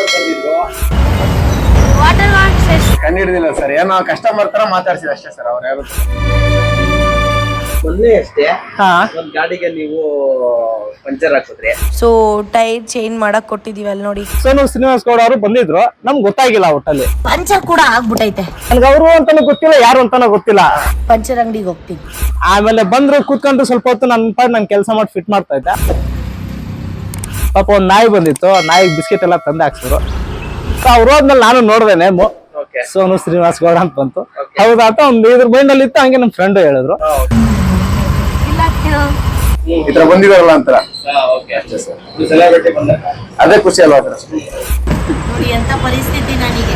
ಅವ್ರು ಬಂದಿದ್ರು water wash ಕಂಡು ಹಿಡಿದಿಲ್ಲ ಸರ್. ಏನೋ ಕಸ್ಟಮರ್ ತರ ಮಾತಾಡ್ಸಿದ ಅಷ್ಟೇ ಸರ್ ಅವ್ರು ಯಾರು ಮೊನ್ನೆ ಅಷ್ಟೇ ಹಾ. ಒಂದ್ ಗಾಡಿಗೆ ನೀವು ಪಂಚರ್ ಹಾಕಿದ್ರಿ. ಸೊ ಟೈರ್ ಚೇಂಜ್ ಮಾಡಕ್ ಕೊಟ್ಟಿದೀವಿ ಅಲ್ಲಿ ನೋಡಿ. ಸೋನು ಶ್ರೀನಿವಾಸ್ ಗೌಡ ಅವರು ಬಂದಿದ್ರು. ನಮ್ಗೆ ಗೊತ್ತಾಗಿಲ್ಲ ಒಟ್ಟಲ್ಲಿ. ಪಂಚರ್ ಕೂಡ ಆಗ್ಬಿಟೈತೆ ನನ್ಗೆ ಅವರು ಅಂತಾನು ಗೊತ್ತಿಲ್ಲ ಯಾರು ಅಂತಾನು ಗೊತ್ತಿಲ್ಲ. ಪಂಚರ್ ಅಂಗಡಿಗೆ ಹೋಗ್ತೀನಿ. ಆಮೇಲೆ ಬಂದ್ರು ಕೂತ್ಕೊಂಡು ಸ್ವಲ್ಪ ಹೊತ್ತು ನನ್ನ ಪಾಡ್ ನನ್ ಕೆಲಸ ಮಾಡಿ ಫಿಟ್ ಮಾಡ್ತಾ ಇದ್ದೆ. ಪಾಪ ಒಂದ್ ನಾಯಿ ಬಂದಿತ್ತು ಆ ನಾಯಿಗೆ ಬಿಸ್ಕೆಟ್ ಎಲ್ಲ ತಂದು ಹಾಕ್ಸಿದ್ರು. ಅವ್ರು ಹೋದ್ಮೇಲೆ ನಾನು ನೋಡಿದೆ ನೇಮು ಓಕೆ ಸೋನು ಶ್ರೀನಿವಾಸ್ ಗೌಡ ಅಂತ ಬಂತು. ಹೌದಾ ಅಂತ ಒಂದ್ ಇದ್ರ ಮೈಂಡ್ ಅಲ್ಲಿ ಇತ್ತು ಹಂಗೆ ನಮ್ ಫ್ರೆಂಡ್ ಹೇಳಿದ್ರು. ಈ ತರ ಬಂದಿದಾರಲ್ಲ ಅಂತಾರ. ಅದೇ ಖುಷಿ ಅಲ್ವಾ ಸರ್ ಪರಿಸ್ಥಿತಿ ನನಗೆ.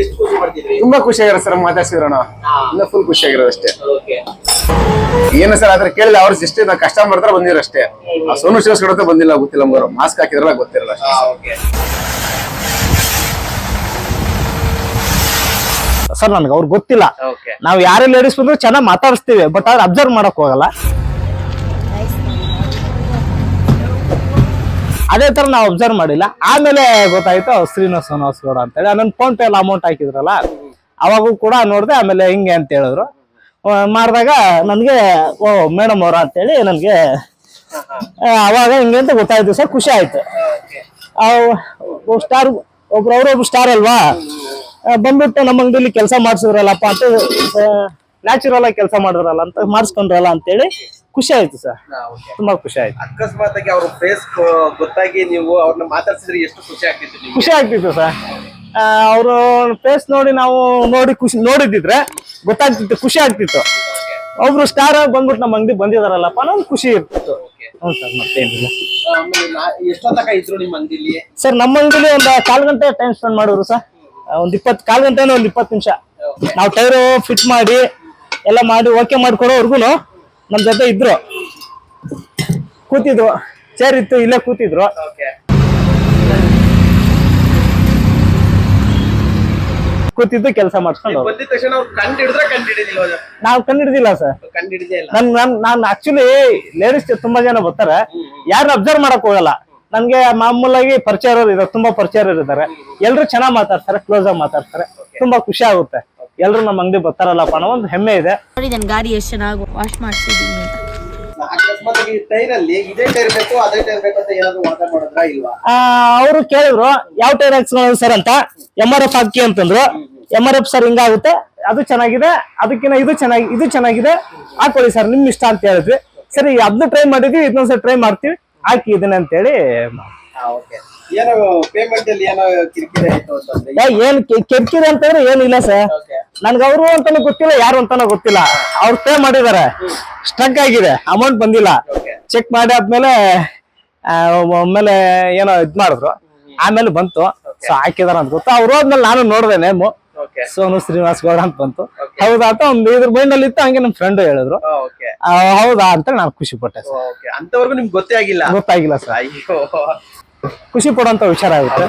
ಎಷ್ಟು ಖುಷಿ ಮಾಡ್ತಿದ್ರಿ? ತುಂಬಾ ಖುಷಿ ಆಗಿರೋ ಸರ್ ಮಾತಾಡ್ಸಿದ್ರಣ ಇನ್ನ ಫುಲ್ ಖುಷಿ ಆಗಿರೋದು ಅಷ್ಟೇ. ಓಕೆ ಏನು ಸರ್ ಆದ್ರೆ ಕೇಳಿದ ಅವ್ರ ಇಷ್ಟೇ ನಾ ಕಷ್ಟ ಮಾಡ್ತಾರ ಬಂದಿರಷ್ಟೇ. ಆ ಸೋನು ಶಿವಸ್ ಕಡೆ ಬಂದಿಲ್ಲ ಗೊತ್ತಿಲ್ಲ ನಮ್ಗೆ ಮಾಸ್ಕ್ ಹಾಕಿದ್ರಲ್ಲ ಗೊತ್ತಿರಲ್ಲ ಅಷ್ಟೇ ಓಕೆ. ಸರ್ ನನ್ಗೆ ಅವ್ರು ಗೊತ್ತಿಲ್ಲ. ನಾವು ನಾವ್ ಯಾರೇ ಲೇಡೀಸ್ ಬಂದ್ರು ಚೆನ್ನಾಗಿ ಮಾತಾಡಿಸ್ತೀವಿ ಬಟ್ ಆದ್ರೆ ಅಬ್ಸರ್ವ್ ಮಾಡಕ್ ಹೋಗಲ್ಲ. ಅದೇ ತರ ನಾವು ಅಬ್ಸರ್ವ್ ಮಾಡಿಲ್ಲ. ಆಮೇಲೆ ಗೊತ್ತಾಯ್ತು ಅವ್ರು ಶ್ರೀನಿವಾಸ್ ಶ್ರೀನಿವಾಸ್ ಗೌಡ ಅಂತೇಳಿ. ನನ್ನ ಫೋನ್ ಪೇ ಅಮೌಂಟ್ ಹಾಕಿದ್ರಲ್ಲ ಅವಾಗೂ ಕೂಡ ನೋಡಿದೆ ಆಮೇಲೆ ಹಿಂಗೆ ಅಂತ ಹೇಳಿದ್ರು. ಮಾಡಿದಾಗ ನನಗೆ ಓ ಮೇಡಮ್ ಅವರ ಅಂತೇಳಿ ನನಗೆ ಅವಾಗ ಹಿಂಗೆ ಅಂತ ಗೊತ್ತಾಯ್ತು ಸರ್ ಖುಷಿ ಆಯ್ತು. ಸ್ಟಾರ್ ಒಬ್ರು ಅವ್ರೊಬ್ರು ಸ್ಟಾರ್ ಅಲ್ವಾ? ಬಂದ್ಬಿಟ್ಟು ನಮ್ಮ ಅಂಗಡಿಲಿ ಕೆಲಸ ಮಾಡಿಸಿದ್ರಲ್ಲಪ್ಪ ಅಂತ ನ್ಯಾಚುರಲ್ ಆಗಿ ಕೆಲಸ ಮಾಡಿದ್ರಲ್ಲ ಅಂತ ಮಾಡಿಸ್ಕೊಂಡ್ರಲ್ಲ ಅಂತೇಳಿ ಖುಷಿ ಆಯ್ತು ಸರ್. ತುಂಬಾ ಖುಷಿ ಆಯ್ತು. ಅಕಸ್ಮಾತ್ ಆಗಿ ಅವ್ರ ಫೇಸ್ ಗೊತ್ತಾಗಿ ನೀವು ಅವ್ರನ್ನ ಮಾತಾಡ್ಸಿದ್ರೆ ಎಷ್ಟು ಖುಷಿ ಆಗ್ತಿತ್ತು ಖುಷಿ ಆಗ್ತಿತ್ತು ಸರ್. ಅವರು ಫೇಸ್ ನೋಡಿ ನಾವು ನೋಡಿ ಖುಷಿ ನೋಡಿದಿದ್ರೆ ಗೊತ್ತಾಗ್ತಿತ್ತು ಖುಷಿ ಆಗ್ತಿತ್ತು. ಒಬ್ರು ಸ್ಟಾರ್ ಬಂದ್ಬಿಟ್ಟು ನಮ್ಮ ಅಂಗಡಿ ಬಂದಿದಾರಲ್ಲಪ್ಪ ನಮ್ಗೆ ಖುಷಿ ಇರ್ತಿತ್ತು. ಹ್ಞೂ ಸರ್ ಮತ್ತೇನಿಲ್ಲ ಆಮೇಲೆ ನಾ- ಎಷ್ಟೊತ್ತಕ ಇದ್ರು ನಿಮ್ಮ ಅಂಗಡಿಲಿ? ಸರ್ ನಮ್ಮ ಅಂಗಡಿಲಿ ಒಂದು ಕಾಲು ಗಂಟೆ ಟೈಮ್ ಸ್ಪೆಂಡ್ ಮಾಡೋರು ಸರ್. ಒಂದು ಇಪ್ಪತ್ತು ಕಾಲು ಗಂಟೆನೋ ಒಂದು ಇಪ್ಪತ್ತು ನಿಮಿಷ. ನಾವು ಟೈರು ಫಿಟ್ ಮಾಡಿ ಎಲ್ಲ ಮಾಡಿ ಓಕೆ ಮಾಡ್ಕೊಡೋವರ್ಗು ನಮ್ಮ ಜೊತೆ ಇದ್ರು. ಕೂತಿದ್ರು ಚೇರ್ ಇತ್ತು ಇಲ್ಲೇ ಕೂತಿದ್ರು. ಕೂತಿದ್ದು ಕೆಲಸ ಮಾಡ್ಕೊಂಡು ನಾವ್ ಕಂಡಿಡ್ದಿಲ್ಲ ಸರ್. ನನ್ ನನ್ ನಾನು ಆಕ್ಚುಲಿ ಲೇಡೀಸ್ ತುಂಬಾ ಜನ ಬರ್ತಾರೆ. ಯಾರು ಅಬ್ಸರ್ವ್ ಮಾಡಕ್ ಹೋಗಲ್ಲ. ನನ್ಗೆ ಮಾಮೂಲಾಗಿ ಪರಿಚಯ ಇರೋರು ಇದಾರೆ ತುಂಬಾ ಪರಿಚಯ ಇದ್ದಾರೆ ಎಲ್ರು ಚೆನ್ನಾಗ್ ಮಾತಾಡ್ತಾರೆ ಕ್ಲೋಸ್ ಆಗಿ ಮಾತಾಡ್ತಾರೆ. ತುಂಬಾ ಖುಷಿ ಆಗುತ್ತೆ. ಎಲ್ರು ನಮ್ಮ ಅಂಗಡಿ ಬರ್ತಾರಲ್ಲಪ್ಪ ಅನ್ನೋ ಒಂದು ಹೆಮ್ಮೆ ಇದೆ. ನೋಡಿ ನನ್ ಗಾಡಿ ಎಷ್ಟು ಚೆನ್ನಾಗಿ ವಾಶ್ ಮಾಡ್ಸಿದೀನಿ ಅಂತ. ಅಕಸ್ಮಾತ್ ಟೈರ್ ಅಲ್ಲಿ ಇದೇ ಟೈರ್ ಬೇಕು ಅದೇ ಟೈರ್ ಬೇಕು ಅಂತ ಏನಾದ್ರು ವಾದ ಮಾಡಿದ್ರಾ ಇಲ್ವಾ? ಅವರು ಕೇಳಿದ್ರು ಯಾವ ಟೈರ್ ಹಾಕ್ಸ್ಕೊಳ್ಳೋದು ಸರ್ ಅಂತ? ಎಂ ಆರ್ ಎಫ್ ಹಾಕಿ ಅಂತಂದ್ರು. ಎಂ ಆರ್ ಎಫ್ ಸರ್ ಹಿಂಗಾಗುತ್ತೆ ಅದು ಚೆನ್ನಾಗಿದೆ ಅದಕ್ಕಿಂತ ಇದು ಚೆನ್ನಾಗಿ ಇದು ಚೆನ್ನಾಗಿದೆ ಹಾಕೊಳ್ಳಿ ಸರ್ ನಿಮ್ ಇಷ್ಟ ಅಂತ ಹೇಳಿದ್ವಿ. ಸರಿ ಅದನ್ನ ಟ್ರೈ ಮಾಡಿದ್ವಿ ಇದನ್ನೊಂದ್ಸರಿ ಟ್ರೈ ಮಾಡ್ತೀವಿ ಹಾಕಿ ಇದನ್ನ ಅಂತೇಳಿ ಓಕೆ ಏನೋ ಪೇಮೆಂಟ್ ಅಲ್ಲಿ ಏನೋ ಕಿರಿಕಿರಿ ಆಯ್ತು ಅಂತಂದ್ರೆ ಏ, ಏನ್ ಕಿರಿಕಿರಿ ಅಂತಂದ್ರೆ ಏನಿಲ್ಲ ಸರ್ ನನ್ಗೆ ಅವರು ಅಂತಾನು ಗೊತ್ತಿಲ್ಲ ಯಾರು ಅಂತಾನು ಗೊತ್ತಿಲ್ಲ. ಅವ್ರು ಪೇ ಮಾಡಿದಾರೆ. ಸ್ಟ್ರಕ್ ಆಗಿದೆ ಅಮೌಂಟ್ ಬಂದಿಲ್ಲ. ಚೆಕ್ ಮಾಡಿ ಆದ್ಮೇಲೆ ಆಮೇಲೆ ಏನೋ ಇದ್ ಮಾಡಿದ್ರು. ಆಮೇಲೆ ಬಂತು. ಸೊ ಹಾಕಿದಾರ ಅಂತ ಗೊತ್ತು. ಅವ್ರು ಹೋದ್ಮೇಲೆ ನಾನು ನೋಡಿದೆ ನೇಮು. ಓಕೆ ಸೋನು ಶ್ರೀನಿವಾಸ್ ಗೌಡ ಅಂತ ಬಂತು. ಹೌದಾ ಅಂತ ಒಂದು ಇದ್ರ ಮೈಂಡ್ ಅಲ್ಲಿ ಇತ್ತು ಹಂಗೆ ನಮ್ ಫ್ರೆಂಡ್ ಹೇಳಿದ್ರು. ಓಕೆ ಹೌದಾ ಅಂತ ನಾನು ಖುಷಿ ಪಟ್ಟೆ ಅಂತವರೆಗೂ ನಿಮ್ಗೆ ಗೊತ್ತೇ ಆಗಿಲ್ಲ. ಗೊತ್ತಾಗಿಲ್ಲ ಸರ್. ಖುಷಿ ಪಡುವಂತ ವಿಚಾರ ಆಗುತ್ತೆ.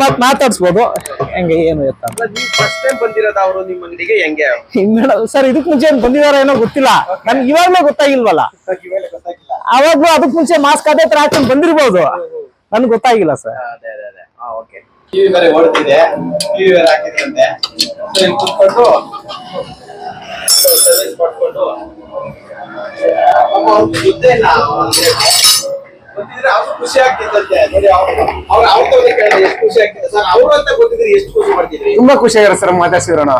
ಮತ್ ಮಾತಾಡ್ಸ್ಬೋದು. ಹೆಂಗೆ ಏನು ಎತ್ತ? ಅಂತ ಫಸ್ಟ್ ಟೈಮ್ ಬಂದಿರೋದು ಅವರು ನಿಮ್ಮ ಅಂಗಡಿಗೆ ಹೆಂಗೆ? ಸರ್ ಇದಕ್ ಮುಂಚೆ ಏನ್ ಬಂದಿದಾರ ಏನೋ ಗೊತ್ತಿಲ್ಲ. ನನ್ಗೆ ಇವಾಗ್ಲೇ ಗೊತ್ತಾಗಿಲ್ವಲ್ಲ? ಅವಾಗ್ಲೂ ಅದಕ್ ಮುಂಚೆ ಮಾಸ್ಕ್ ಅದೇ ತರ ಹಾಕೊಂಡ್ ಬಂದಿರ್ಬೋದು. ನನ್ಗೆ ಗೊತ್ತಾಗಿಲ್ಲ ಸರ್. ಅದೇ ಅದೇ ಅದೇ. ಓಕೆ ಟಿವಿ ಬೇರೆ ಓಡ್ತಿದೆ. ಟಿವಿ ಬೇರೆ ಹಾಕಿದ್ರಂತೆ. ಸೊ ಇಲ್ಲಿ ಕುತ್ಕೊಂಡು ಸರ್ವಿಸ್ ಮಾಡ್ಕೊಂಡು. ಗೊತ್ತಿದ್ರೆ ಅವ್ರು ಖುಷಿ ಆಗ್ತಿತ್ತಂತೆ ನೋಡಿ, ಅವ್ರು ಅವ್ರ ಎಷ್ಟು ಖುಷಿ ಆಗ್ತಿದೆ ಸರ್? ಅವರು ಅಂತ ಗೊತ್ತಿದ್ರೆ ಎಷ್ಟು ಖುಷಿ ಮಾಡ್ತಿದ್ರಿ? ತುಂಬಾ ಖುಷಿ ಆಗಿರೋ ಸರ್ ಮಾತಾಡ್ಸಿದ್ರಣ